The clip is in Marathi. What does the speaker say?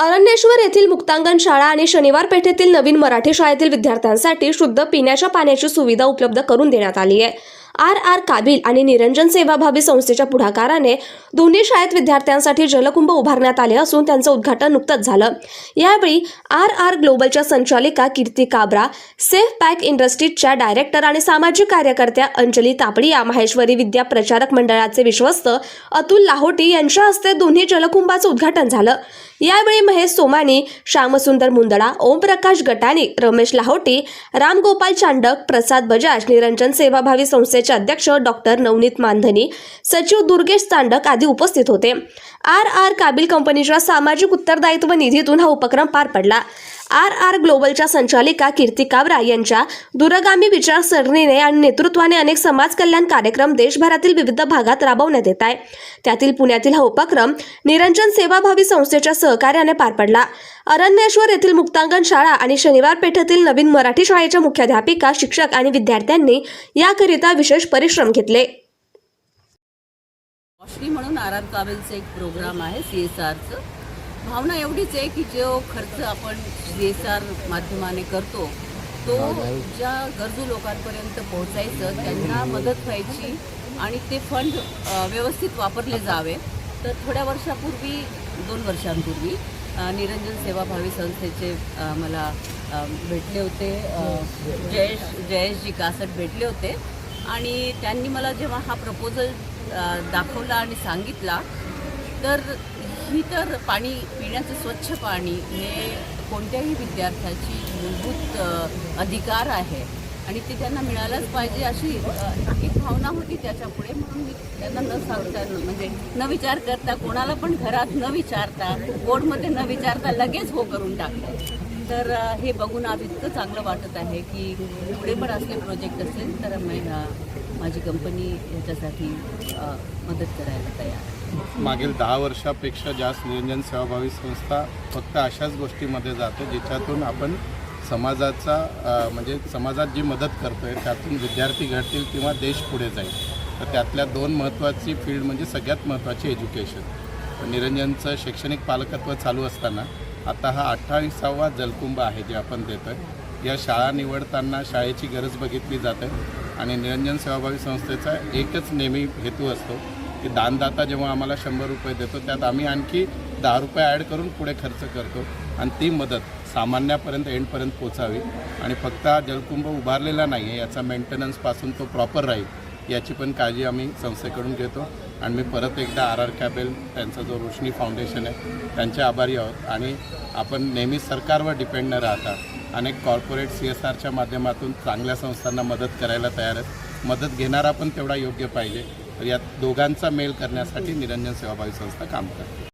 अरण्येश्वर येथील मुक्तांगण शाळा आणि शनिवार पेठेतील नवीन मराठी शाळेतील विद्यार्थ्यांसाठी शुद्ध पिण्याच्या पाण्याची सुविधा उपलब्ध करून देण्यात आली आहे. आर आर काबिल आणि निरंजन सेवाभावी संस्थेच्या पुढाकाराने दोन्ही शाळेत विद्यार्थ्यांसाठी जलकुंभ उभारण्यात आले असून त्यांचं उद्घाटन नुकतंच झालं. यावेळी आर आर ग्लोबलच्या संचालिका कीर्ती काब्रा सेफ पॅक इंडस्ट्रीजच्या डायरेक्टर आणि सामाजिक कार्यकर्त्या अंजली तापडिया माहेश्वरी विद्या प्रचारक मंडळाचे विश्वस्त अतुल लाहोटी यांच्या हस्ते दोन्ही जलकुंभाचं उद्घाटन झालं. यावेळी महेश सोमानी श्यामसुंदर मुंदडा ओमप्रकाश गटानी रमेश लाहोटी रामगोपाल चांडक प्रसाद बजाज निरंजन सेवाभावी संस्थेचे अध्यक्ष डॉक्टर नवनीत मानधनी सचिव दुर्गेश चांडक आदी उपस्थित होते. आर आर काबिल कंपनीच्या सामाजिक उत्तरदायित्व निधीतून हा उपक्रम पार पडला. आर आर ग्लोबलच्या संचालिका कीर्ती काबरा यांच्या दूरगामी विचारसरणीने आणि नेतृत्वाने अनेक समाज कल्याण कार्यक्रम देशभरातील विविध भागात राबवण्यात येत आहे. त्यातील पुण्यातील हा उपक्रम निरंजन सेवाभावी संस्थेच्या सहकार्याने पार पडला. अरण्येश्वर येथील मुक्तांगण शाळा आणि शनिवार पेठेतील नवीन मराठी शाळेच्या मुख्याध्यापिका शिक्षक आणि विद्यार्थ्यांनी याकरिता विशेष परिश्रम घेतले. म्हणून आर आर काबेलचं एक प्रोग्राम आहे सी एस आरचं भावना एवढीच आहे की जो खर्च आपण सी एस आर माध्यमाने करतो तो ज्या गरजू लोकांपर्यंत पोहोचायचं त्यांना मदत व्हायची आणि ते फंड व्यवस्थित वापरले जावे. तर थोड्या वर्षापूर्वी दोन वर्षांपूर्वी निरंजन सेवाभावी संस्थेचे मला भेटले होते. जयेश जयेशजी कासट भेटले होते. आणि त्यांनी मला जेव्हा हा प्रपोजल दाखवला आणि सांगितला तर ही तर पाणी पिण्याचं स्वच्छ पाणी हे कोणत्याही विद्यार्थ्याची मूलभूत अधिकार आहे. आणि ते त्यांना मिळालंच पाहिजे अशी एक भावना होती त्याच्यापुढे. म्हणून मी त्यांना न सांगता म्हणजे न विचार करता कोणाला पण घरात न विचारता बोर्डमध्ये न विचारता लगेच हो करून टाकलं. तर हे बघून आज इतकं चांगलं वाटत आहे की पुढे पण असले प्रोजेक्ट असेल तर मी, माझी कंपनी याच्यासाठी मदत करायला तयार मागील दहा वर्षापेक्षा जास्त निरंजन सेवाभावी संस्था फक्त अशाच गोष्टीमध्ये जाते ज्याच्यातून आपण समाजाचा म्हणजे समाजात जी मदत करतो आहे त्यातून विद्यार्थी घडतील किंवा देश पुढे जाईल. तर त्यातल्या दोन महत्त्वाची फील्ड म्हणजे सगळ्यात महत्त्वाची एज्युकेशन निरंजनचं शैक्षणिक पालकत्व चालू असताना आता हा अठ्ठावीसावा जलकुंभ आहे जे आपण देतो आहे या शाळा निवडताना शाळेची गरज बघितली जाते आणि निरंजन सेवाभावी संस्थेचा एकच नेहमी हेतू असतो की दानदाता जेव्हा आम्हाला शंभर रुपये देतो त्यात आम्ही आणखी दहा रुपये ॲड करून पुढे खर्च करतो आणि ती मदत सामान्यापर्यंत एंडपर्यंत पोचावी. आणि फक्त हा जलकुंभ उभारलेला नाही आहे याचा मेंटेनन्सपासून तो प्रॉपर राहील याची पण काळजी आम्ही संस्थेकडून घेतो. आणि मी परत एकदा आर आर कॅबेल त्यांचा जो रोशनी फाउंडेशन आहे त्यांचे आभारी आहोत. आणि आपण नेहमी सरकारवर डिपेंड न राहता अनेक कॉर्पोरेट सी एस आरच्या माध्यमातून चांगल्या संस्थांना मदत करायला तयार आहेत. मदत घेणारा पण तेवढा योग्य पाहिजे. तर यात दोघांचा मेल करण्यासाठी निरंजन सेवाभावी संस्था काम करते.